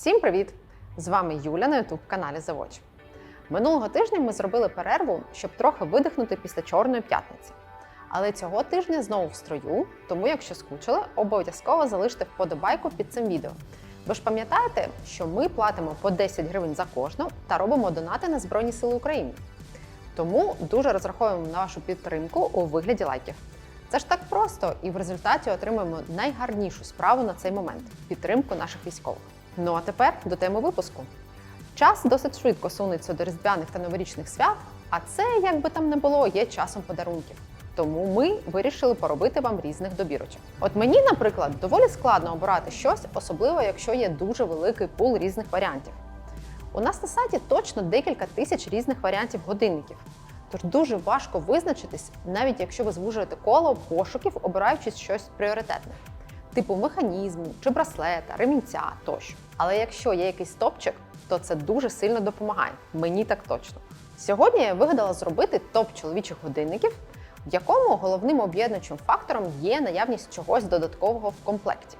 Всім привіт! З вами Юля на youtube каналі Завоч. Минулого тижня ми зробили перерву, щоб трохи видихнути після Чорної п'ятниці. Але цього тижня знову в строю, тому якщо скучили, обов'язково залиште вподобайку під цим відео. Ви ж пам'ятаєте, що ми платимо по 10 гривень за кожну та робимо донати на Збройні Сили України. Тому дуже розраховуємо на вашу підтримку у вигляді лайків. Це ж так просто, і в результаті отримаємо найгарнішу справу на цей момент підтримку наших військових. Ну а тепер до теми випуску. Час досить швидко сунеться до різдвяних та новорічних свят, а це, як би там не було, є часом подарунків. Тому ми вирішили поробити вам різних добірочок. От мені, наприклад, доволі складно обирати щось, особливо якщо є дуже великий пул різних варіантів. У нас на сайті точно декілька тисяч різних варіантів годинників. Тож дуже важко визначитись, навіть якщо ви звужуєте коло пошуків, обираючи щось пріоритетне, типу механізму чи браслета, ремінця тощо. Але якщо є якийсь топчик, то це дуже сильно допомагає. Мені так точно. Сьогодні я вигадала зробити топ чоловічих годинників, в якому головним об'єднуючим фактором є наявність чогось додаткового в комплекті.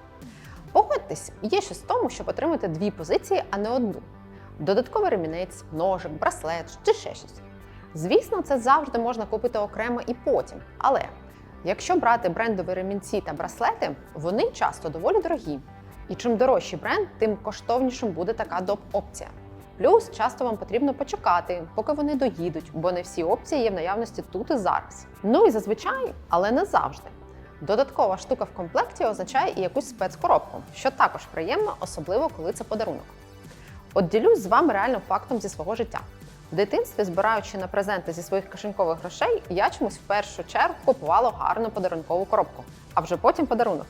Погодьтесь, є щось в тому, щоб отримати дві позиції, а не одну. Додатковий ремінець, ножик, браслет чи ще щось. Звісно, це завжди можна купити окремо і потім. Але якщо брати брендові ремінці та браслети, вони часто доволі дорогі. І чим дорожчий бренд, тим коштовнішим буде така доп-опція. Плюс часто вам потрібно почекати, поки вони доїдуть, бо не всі опції є в наявності тут і зараз. Ну і зазвичай, але не завжди. Додаткова штука в комплекті означає і якусь спецкоробку, що також приємно, особливо коли це подарунок. От ділюсь з вами реально фактом зі свого життя. В дитинстві, збираючи на презенти зі своїх кишенькових грошей, я чомусь в першу чергу купувала гарну подарункову коробку, а вже потім подарунок.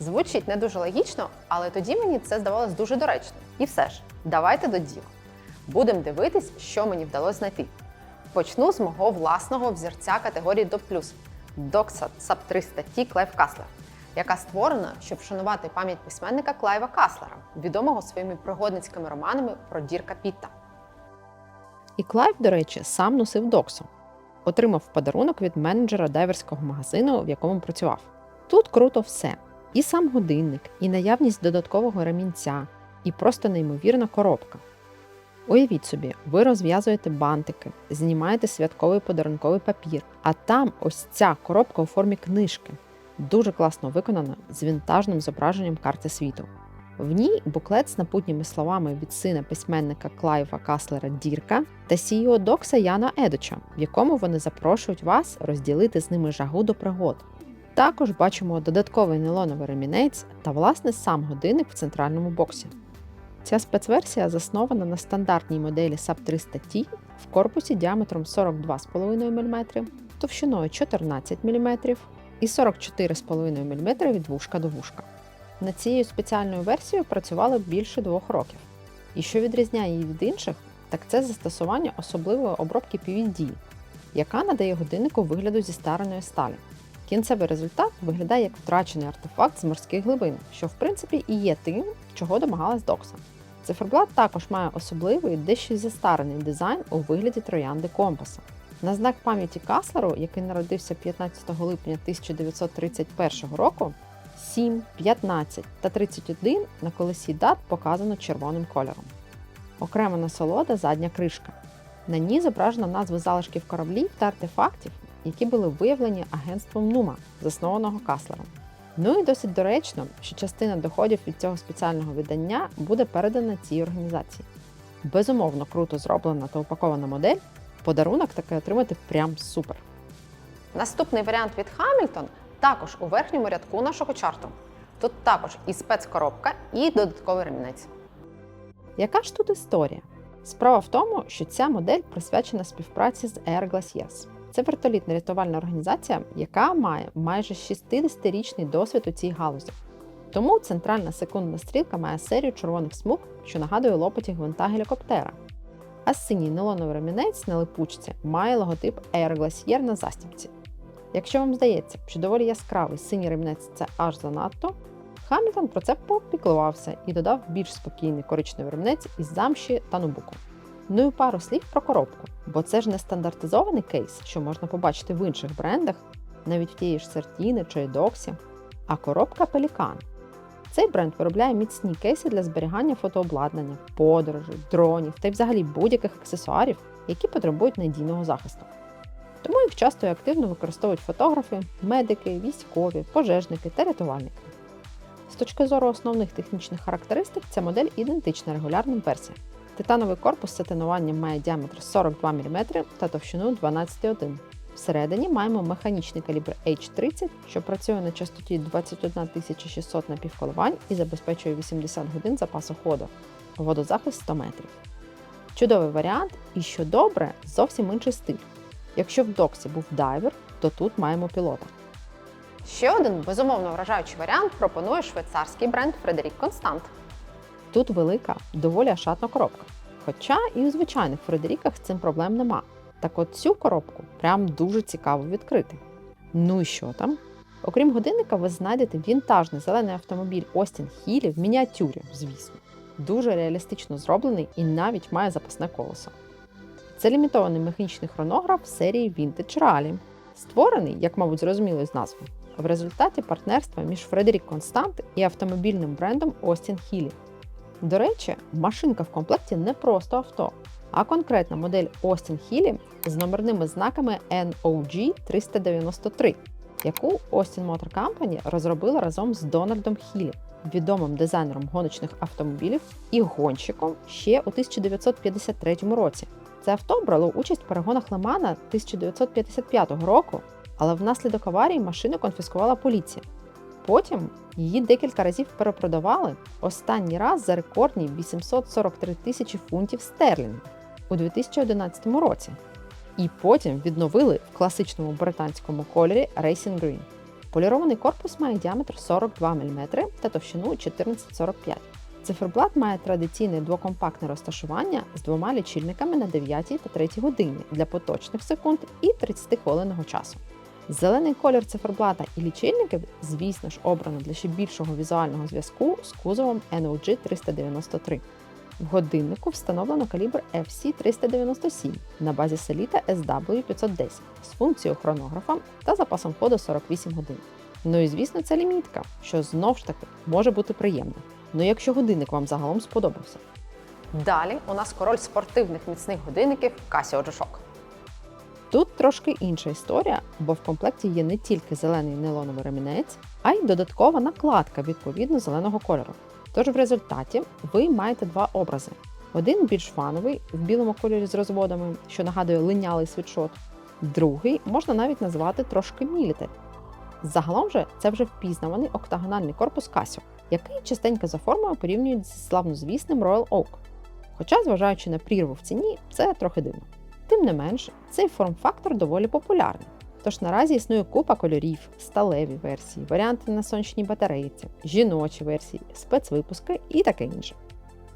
Звучить не дуже логічно, але тоді мені це здавалось дуже доречно. І все ж, давайте до діла. Будемо дивитись, що мені вдалося знайти. Почну з мого власного взірця категорії до плюс Doxa Sub 300 T Клайв Каслер, яка створена, щоб вшанувати пам'ять письменника Клайва Каслера, відомого своїми пригодницькими романами про Дірка Пітта. І Клайв, до речі, сам носив доксу. Отримав подарунок від менеджера дайверського магазину, в якому працював. Тут круто все: і сам годинник, і наявність додаткового ремінця, і просто неймовірна коробка. Уявіть собі, ви розв'язуєте бантики, знімаєте святковий подарунковий папір, а там ось ця коробка у формі книжки. Дуже класно виконана з вінтажним зображенням карти світу. В ній буклет з напутніми словами від сина письменника Клайва Каслера Дірка та CEO Докса Яна Едоча, в якому вони запрошують вас розділити з ними жагу до пригод. Також бачимо додатковий нейлоновий ремінець та власне сам годинник в центральному боксі. Ця спецверсія заснована на стандартній моделі SAP 300 T в корпусі діаметром 42,5 мм, товщиною 14 мм і 44,5 мм від вушка до вушка. Над цією спеціальною версією працювали більше двох років. І що відрізняє її від інших, так це застосування особливої обробки PVD, яка надає годиннику вигляду зі стареної сталі. Кінцевий результат виглядає як втрачений артефакт з морських глибин, що в принципі і є тим, чого домагалась Докса. Циферблат також має особливий дещо застарений дизайн у вигляді троянди компаса. На знак пам'яті Каслеру, який народився 15 липня 1931 року, 7, 15 та 31 на колесі дат показано червоним кольором. Окрема насолода задня кришка. На ній зображена назва залишків кораблів та артефактів, які були виявлені агентством Нума, заснованого Каслером. Ну і досить доречно, що частина доходів від цього спеціального видання буде передана цій організації. Безумовно, круто зроблена та упакована модель. Подарунок таки отримати прям супер. Наступний варіант від Hamilton також у верхньому рядку нашого чарту. Тут також і спецкоробка, і додатковий ремінець. Яка ж тут історія? Справа в тому, що ця модель присвячена співпраці з Air Glaciers. Це вертолітна рятувальна організація, яка має майже 60-річний досвід у цій галузі. Тому центральна секундна стрілка має серію червоних смуг, що нагадує лопаті гвинта гелікоптера. А синій нейлоновий ремінець на липучці має логотип Air Glacier на застібці. Якщо вам здається, що доволі яскравий синій ремінець це аж занадто, Хамільтон про це попіклувався і додав більш спокійний коричневий ремінець із замші та нубуку. Ну і пару слів про коробку, бо це ж не стандартизований кейс, що можна побачити в інших брендах, навіть в тієї ж Сертіни чи Доксі, а коробка Пелікан. Цей бренд виробляє міцні кейси для зберігання фотообладнання, подорожей, дронів та й взагалі будь-яких аксесуарів, які потребують надійного захисту. Тому їх часто і активно використовують фотографи, медики, військові, пожежники та рятувальники. З точки зору основних технічних характеристик, ця модель ідентична регулярним версіям. Титановий корпус з сатинуванням має діаметр 42 мм та товщину 12,1 Всередині маємо механічний калібр H30, що працює на частоті 21600 напівколивань і забезпечує 80 годин запасу ходу. Водозахист 100 метрів. Чудовий варіант, і що добре, зовсім інший стиль. Якщо в доксі був дайвер, то тут маємо пілота. Ще один безумовно вражаючий варіант пропонує швейцарський бренд Фредерік Констант. Тут велика, доволі ашатна коробка. Хоча і у звичайних Фредеріках з цим проблем нема. Так от цю коробку прям дуже цікаво відкрити. Ну і що там? Окрім годинника, ви знайдете вінтажний зелений автомобіль Остін Хілі в мініатюрі, звісно. Дуже реалістично зроблений і навіть має запасне колесо. Це лімітований механічний хронограф серії Vintage Rally, створений, як мабуть, зрозуміло з назви, в результаті партнерства між Фредерік Констант і автомобільним брендом Остін Хілі. До речі, машинка в комплекті не просто авто, а конкретна модель Austin Healey з номерними знаками NOG 393, яку Austin Motor Company розробила разом з Дональдом Хілі, відомим дизайнером гоночних автомобілів і гонщиком ще у 1953 році. Це авто брало участь в перегонах Лемана 1955 року, але внаслідок аварії машину конфіскувала поліція. Потім її декілька разів перепродавали останній раз за рекордні 843 тисячі фунтів стерлінгів у 2011 році. І потім відновили в класичному британському кольорі Racing Green. Полірований корпус має діаметр 42 мм та товщину 14,45 Циферблат має традиційне двокомпактне розташування з двома лічильниками на 9 та 3 годині для поточних секунд і 30 хвилинного часу. Зелений колір циферблата і лічильників, звісно ж, обрано для ще більшого візуального зв'язку з кузовом NOG 393. В годиннику встановлено калібр FC397 на базі Selita SW510 з функцією хронографа та запасом ходу 48 годин. Ну і звісно, це лімітка, що знов ж таки може бути приємно. Ну якщо годинник вам загалом сподобався. Далі у нас король спортивних міцних годинників Casio G-Shock. Тут трошки інша історія, бо в комплекті є не тільки зелений нейлоновий ремінець, а й додаткова накладка відповідно зеленого кольору. Тож в результаті ви маєте два образи: один більш фановий в білому кольорі з розводами, що нагадує линялий світшот, другий можна навіть назвати трошки мілітарі. Загалом же це вже впізнаваний октагональний корпус Casio, який частенько за формою порівнюють з славнозвісним Royal Oak. Хоча, зважаючи на прірву в ціні, це трохи дивно. Тим не менш, цей форм-фактор доволі популярний. Тож наразі існує купа кольорів, сталеві версії, варіанти на сонячній батарейці, жіночі версії, спецвипуски і таке інше.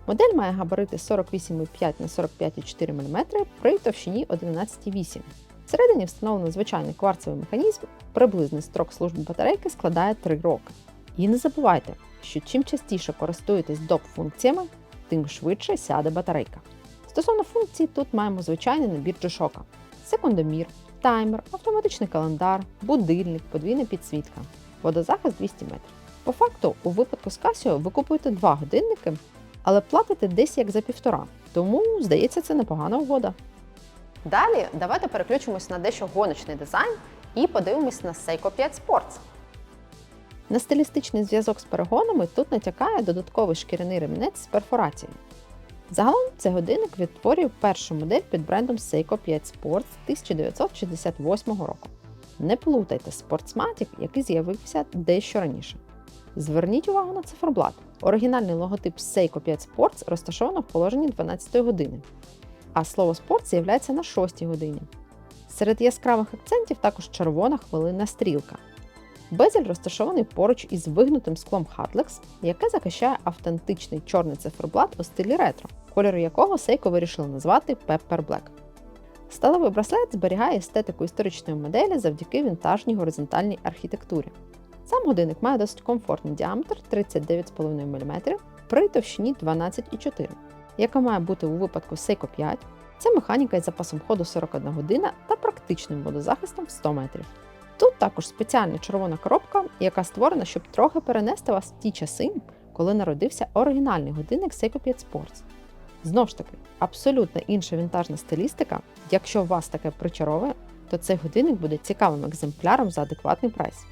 Модель має габарити 48,5 на 45,4 мм при товщині 11,8 Всередині встановлено звичайний кварцевий механізм, приблизний строк служби батарейки складає 3 роки. І не забувайте, що чим частіше користуєтесь доп-функціями, тим швидше сяде батарейка. Стосовно функцій, тут маємо звичайний набір G-Shock. секундомір, таймер, автоматичний календар, будильник, подвійна підсвітка, водозахист 200 метрів. По факту, у випадку з Casio ви купуєте два годинники, але платите десь як за півтора, тому, здається, це непогана угода. Далі давайте переключимось на дещо гоночний дизайн і подивимось на Seiko 5 Sports. На стилістичний зв'язок з перегонами тут натякає додатковий шкіряний ремінець з перфорацією. Загалом цей годинник відтворює першу модель під брендом Seiko 5 Sports 1968 року. Не плутайте Sportsmatic, який з'явився дещо раніше. Зверніть увагу на циферблат. Оригінальний логотип Seiko 5 Sports розташовано в положенні 12 години, а слово спорт з'являється на 6 годині. Серед яскравих акцентів також червона хвилинна стрілка. Безель розташований поруч із вигнутим склом Hardlex, яке захищає автентичний чорний циферблат у стилі ретро, кольору якого Seiko вирішили назвати Pepper Black. Сталевий браслет зберігає естетику історичної моделі завдяки вінтажній горизонтальній архітектурі. Сам годинник має досить комфортний діаметр 39,5 мм при товщині 12,4 яка має бути у випадку Seiko 5, це механіка із запасом ходу 41 година та практичним водозахистом в 100 метрів. Тут також спеціальна червона коробка, яка створена, щоб трохи перенести вас в ті часи, коли народився оригінальний годинник Seiko 5 Sports. Знову ж таки, абсолютно інша вінтажна стилістика. Якщо вас таке причаровує, то цей годинник буде цікавим екземпляром за адекватний прайс.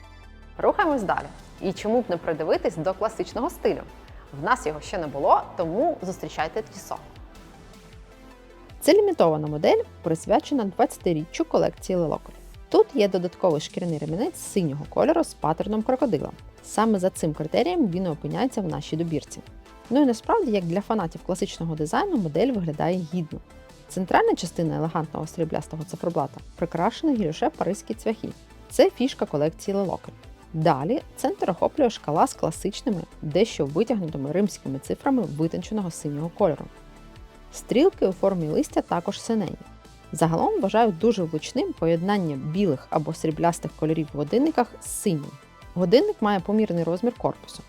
Рухаємось далі. І чому б не придивитись до класичного стилю? В нас його ще не було, тому зустрічайте Тісо. Це лімітована модель, присвячена 20-річчю колекції Лелокер. Тут є додатковий шкіряний ремінець синього кольору з паттерном крокодила. Саме за цим критерієм він опиняється в нашій добірці. Ну і насправді, як для фанатів класичного дизайну, модель виглядає гідно. Центральна частина елегантного сріблястого циферблата прикрашена гілюше паризькі цвяхи. Це фішка колекції Лелокер. Далі центр охоплює шкала з класичними, дещо витягнутими римськими цифрами витонченого синього кольору. Стрілки у формі листя також синені. Загалом вважаю дуже влучним поєднання білих або сріблястих кольорів в годинниках з синім. Годинник має помірний розмір корпусу.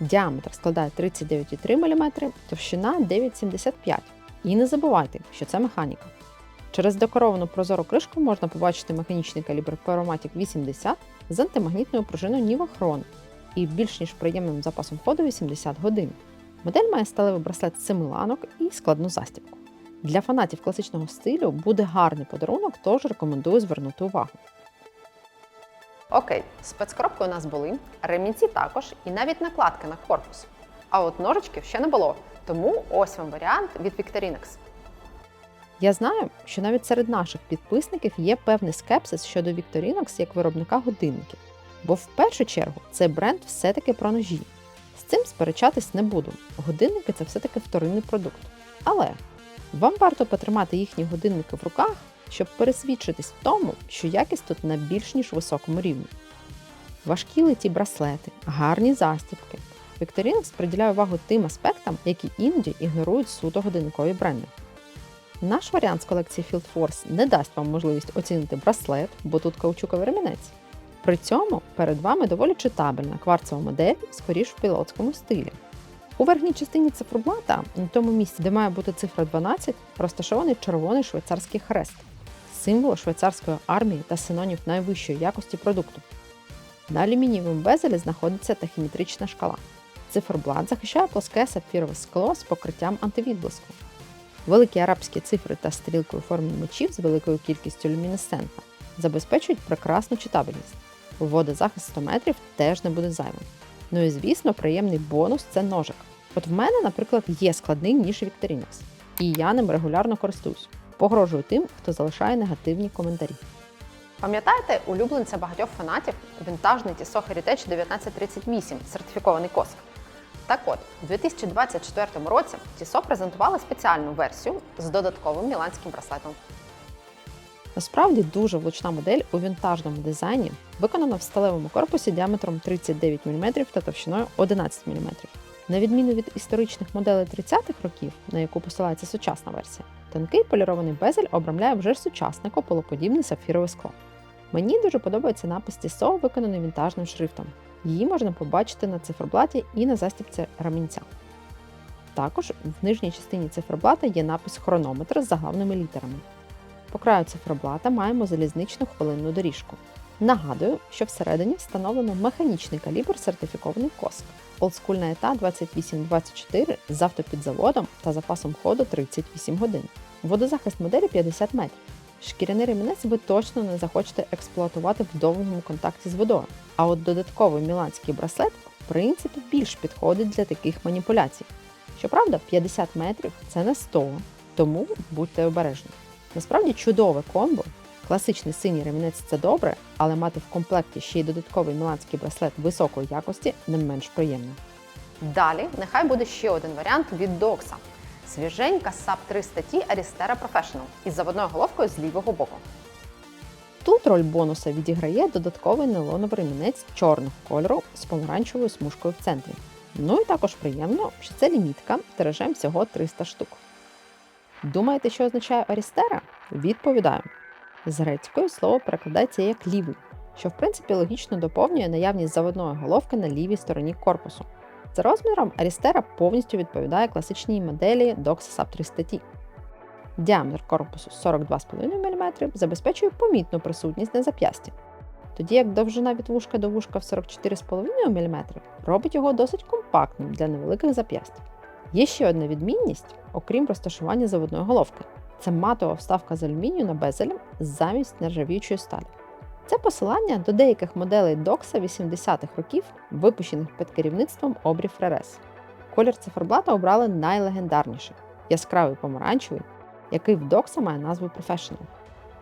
Діаметр складає 39,3 мм, товщина 9,75 І не забувайте, що це механіка. Через декоровану прозору кришку можна побачити механічний калібр Pyromatic 80 з антимагнітною пружиною Nivachron і більш ніж приємним запасом ходу 80 годин. Модель має сталевий браслет з 7 ланок і складну застібку. Для фанатів класичного стилю буде гарний подарунок, тож рекомендую звернути увагу. Окей, спецкоробки у нас були, ремінці також і навіть накладки на корпус. А от ножичків ще не було, тому ось вам варіант від Victorinox. Я знаю, що навіть серед наших підписників є певний скепсис щодо Victorinox як виробника годинників, бо в першу чергу цей бренд все-таки про ножі. З цим сперечатись не буду. Годинники це все-таки вторинний продукт. Але вам варто потримати їхні годинники в руках, щоб пересвідчитись в тому, що якість тут на більш ніж високому рівні. Важкі литі браслети, гарні застібки. Victorinox приділяє увагу тим аспектам, які іноді ігнорують суто годинникові бренди. Наш варіант з колекції Field Force не дасть вам можливість оцінити браслет, бо тут каучуковий ремінець. При цьому перед вами доволі читабельна кварцова модель, скоріш в пілотському стилі. У верхній частині циферблата, на тому місці, де має бути цифра 12, розташований червоний швейцарський хрест, символ швейцарської армії та синонів найвищої якості продукту. На алюмінієвому безелі знаходиться тахіметрична шкала. Циферблат захищає плоске сапфірове скло з покриттям антивідблиску. Великі арабські цифри та стрілки у формі мечів з великою кількістю люмінесцента забезпечують прекрасну читабельність. Водозахист 100 метрів теж не буде зайвим. Ну і звісно, приємний бонус це ножик. От в мене, наприклад, є складний ніж Victorinox, і я ним регулярно користуюсь. Погрожую тим, хто залишає негативні коментарі. Пам'ятаєте улюбленця багатьох фанатів вінтажний Tissot Heritage 1938 сертифікований коск? Так от, у 2024 році Tissot презентували спеціальну версію з додатковим міланським браслетом. Насправді дуже влучна модель у вінтажному дизайні, виконана в сталевому корпусі діаметром 39 мм та товщиною 11 мм. На відміну від історичних моделей 30-х років, на яку посилається сучасна версія, тонкий полірований безель обрамляє вже сучасне кополоподібне сапфірове скло. Мені дуже подобається напис Tissot, виконаний вінтажним шрифтом. Її можна побачити на циферблаті і на застібці рамінця. Також в нижній частині циферблата є напис хронометр з заглавними літерами. По краю циферблата маємо залізничну хвилинну доріжку. Нагадую, що всередині встановлено механічний калібр сертифікований коск. Олдскульна ета 2824 з автопідзаводом та запасом ходу 38 годин. Водозахист моделі 50 метрів. Шкіряний ремінець ви точно не захочете експлуатувати в довгому контакті з водою. А от додатковий міланський браслет, в принципі, більш підходить для таких маніпуляцій. Щоправда, 50 метрів це не 100, тому будьте обережні. Насправді чудове комбо. Класичний синій ремінець це добре, але мати в комплекті ще й додатковий міланський браслет високої якості не менш приємно. Далі нехай буде ще один варіант від Докса. Свіженька SAP 3 статті Aristera Professional із заводною головкою з лівого боку. Тут роль бонуса відіграє додатковий нейлоновий ремінець чорного кольору з помаранчевою смужкою в центрі. Ну і також приємно, що це лімітка тиражем всього 300 штук. Думаєте, що означає Арістера? Відповідаю. З грецькою слово перекладається як лівий, що в принципі логічно доповнює наявність заводної головки на лівій стороні корпусу. За розміром Арістера повністю відповідає класичній моделі Doxa SAP 300 T. Діаметр корпусу 42,5 мм забезпечує помітну присутність на зап'ясті. тоді як довжина від вушка до вушка в 44,5 мм робить його досить компактним для невеликих зап'ясть. Є ще одна відмінність, окрім розташування заводної головки. Це матова вставка з алюмінію на безель замість нержавіючої сталі. Це посилання до деяких моделей докса 80-х років, випущених під керівництвом Обрі Фререс. Колір циферблата обрали найлегендарніший яскравий помаранчевий, який в докса має назву Professional.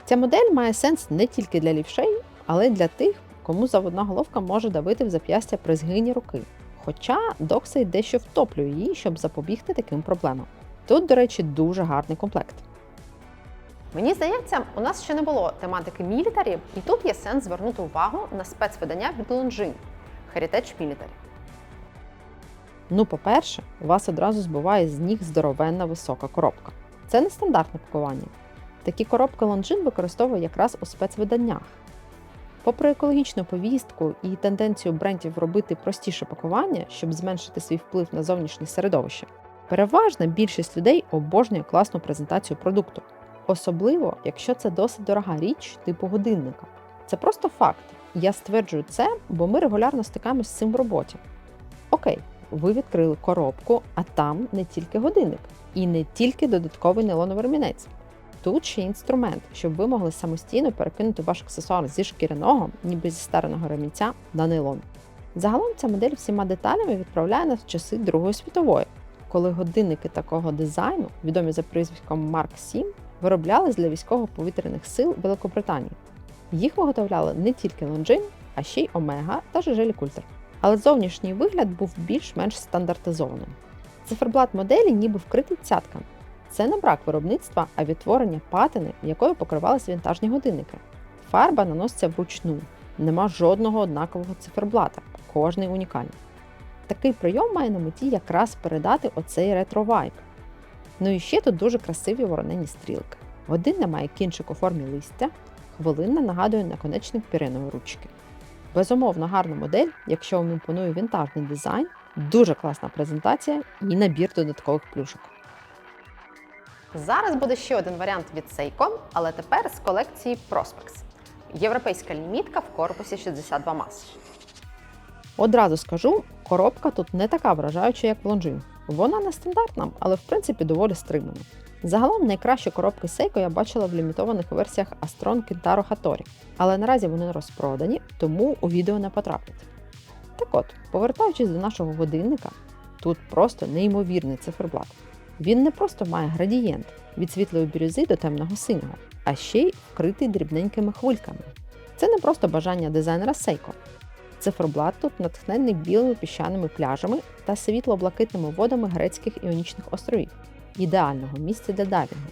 Ця модель має сенс не тільки для лівшей, але й для тих, кому заводна головка може давити в зап'ястя при згині руки. Хоча докса й дещо втоплює її, щоб запобігти таким проблемам. Тут, до речі, дуже гарний комплект. Мені здається, у нас ще не було тематики мілітарі, і тут є сенс звернути увагу на спецвидання від Longines Heritage Military. Ну, по-перше, у вас одразу збиває з ніг здоровенна висока коробка. Це не стандартне пакування. Такі коробки Longines використовує якраз у спецвиданнях. Попри екологічну повістку і тенденцію брендів робити простіше пакування, щоб зменшити свій вплив на зовнішнє середовище, переважна більшість людей обожнює класну презентацію продукту. Особливо, якщо це досить дорога річ типу годинника. Це просто факт. Я стверджую це, бо ми регулярно стикаємось з цим в роботі. Окей, ви відкрили коробку, а там не тільки годинник і не тільки додатковий нейлоновий ремінець. Тут ще інструмент, щоб ви могли самостійно перекинути ваш аксесуар зі шкіряного, ніби зі стареного ремінця на нейлон. Загалом ця модель всіма деталями відправляє нас в часи Другої світової, коли годинники такого дизайну, відомі за прізвиськом Mark 7, вироблялись для військово-повітряних сил Великобританії. Їх виготовляли не тільки Longines, а ще й Омега та Жежелі Культер. Але зовнішній вигляд був більш-менш стандартизованим. Циферблат моделі ніби вкритий цятками. Це не брак виробництва, а відтворення патини, якою покривалися вінтажні годинники. Фарба наноситься вручну, нема жодного однакового циферблата, кожний унікальний. Такий прийом має на меті якраз передати оцей ретро-вайб. Ну і ще тут дуже красиві воронені стрілки. Годинна має кінчик у формі листя, хвилинна нагадує наконечник піреної ручки. Безумовно, гарна модель, якщо вам імпонує вінтажний дизайн, дуже класна презентація і набір додаткових плюшок. Зараз буде ще один варіант від Seiko, але тепер з колекції Prospex. Європейська лімітка в корпусі 62 мас. Одразу скажу, коробка тут не така вражаюча, як в Longines. Вона не стандартна, але в принципі доволі стримана. Загалом найкращі коробки Seiko я бачила в лімітованих версіях Astron Kintaro Hattori, але наразі вони розпродані, тому у відео не потраплять. Так от, повертаючись до нашого годинника, тут просто неймовірний циферблат. Він не просто має градієнт від світлої бірюзи до темного синього, а ще й вкритий дрібненькими хвильками. Це не просто бажання дизайнера Seiko. Циферблат тут натхнений білими піщаними пляжами та світло-блакитними водами грецьких іонічних островів, ідеального місця для дайвінгу.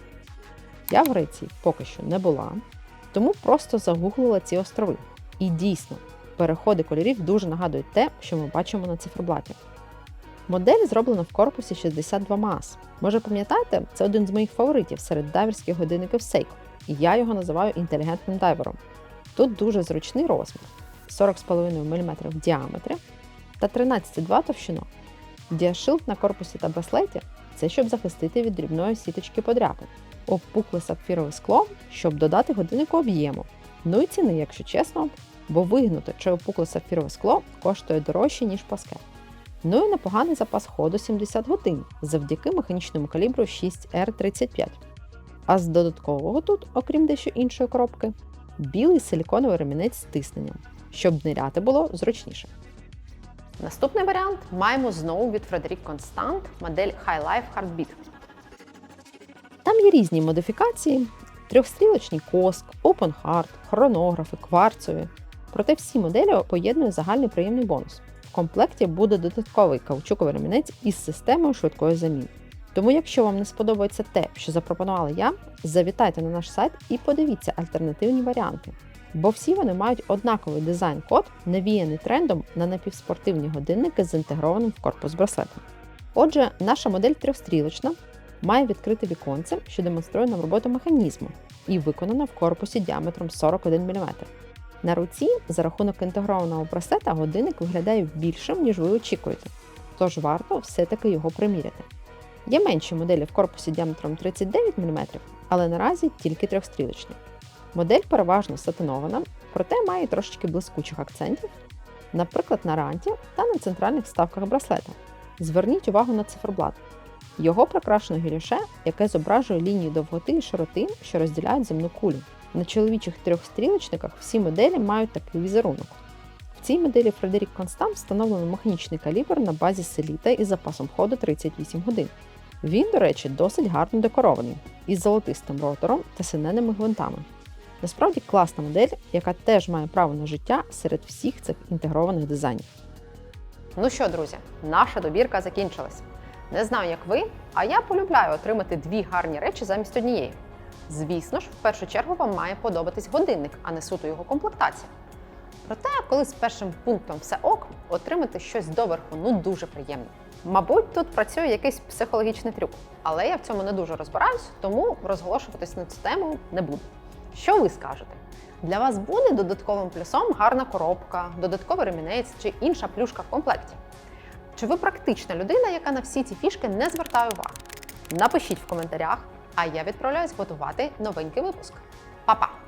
Я в Греції поки що не була, тому просто загуглила ці острови. І дійсно, переходи кольорів дуже нагадують те, що ми бачимо на циферблаті. Модель зроблена в корпусі 62 мас. Може пам'ятаєте, це один з моїх фаворитів серед дайверських годинників Seiko, і я його називаю інтелігентним дайвером. Тут дуже зручний розмір 40,5 мм в діаметрі та 13,2 товщиною. Діашилд на корпусі та браслеті це щоб захистити від дрібної сіточки подряпин. Обпукле сапфірове скло, щоб додати годиннику об'єму. Ну і ціни, якщо чесно, бо вигнуте чи опукле сапфірове скло коштує дорожче, ніж пласке. Ну і непоганий запас ходу 70 годин завдяки механічному калібру 6R35. А з додаткового тут, окрім дещо іншої коробки, білий силіконовий ремінець з тисненням, щоб ниряти було зручніше. Наступний варіант маємо знову від Frederic Constant модель High Life Heartbeat. Там є різні модифікації: трьохстрілочний коск, Open Heart, хронографи, кварцові. Проте всі моделі поєднує загальний приємний бонус. Комплекті буде додатковий каучуковий ремінець із системою швидкої заміни. Тому, якщо вам не сподобається те, що запропонувала я, завітайте на наш сайт і подивіться альтернативні варіанти. Бо всі вони мають однаковий дизайн-код, навіяний трендом на напівспортивні годинники з інтегрованим в корпус браслетом. Отже, наша модель трьохстрілочна, має відкрите віконце, що демонструє нам роботу механізму, і виконана в корпусі діаметром 41 мм. На руці за рахунок інтегрованого браслета годинник виглядає більшим, ніж ви очікуєте, тож варто все-таки його приміряти. Є менші моделі в корпусі діаметром 39 мм, але наразі тільки трьохстрілочні. Модель переважно сатинована, проте має трошечки блискучих акцентів, наприклад, на ранті та на центральних вставках браслета. Зверніть увагу на циферблат. Його прикрашено гіліше, яке зображує лінії довготи і широти, що розділяють земну кулю. На чоловічих трьохстрілочниках всі моделі мають такий візерунок. В цій моделі Фредерік Констант встановлено механічний калібр на базі селіта із запасом ходу 38 годин. Він, до речі, досить гарно декорований із золотистим ротором та синеними гвинтами. Насправді класна модель, яка теж має право на життя серед всіх цих інтегрованих дизайнів. Ну що, друзі, наша добірка закінчилась. Не знаю, як ви, а я полюбляю отримати дві гарні речі замість однієї. Звісно ж, в першу чергу вам має подобатись годинник, а не суто його комплектація. Проте, коли з першим пунктом все ок, отримати щось доверху ну дуже приємно. Мабуть, тут працює якийсь психологічний трюк, але я в цьому не дуже розбираюсь, тому розголошуватись на цю тему не буду. Що ви скажете? Для вас буде додатковим плюсом гарна коробка, додатковий ремінець чи інша плюшка в комплекті? Чи ви практична людина, яка на всі ці фішки не звертає уваги? Напишіть в коментарях, а я відправляюсь готувати новенький випуск. Па-па!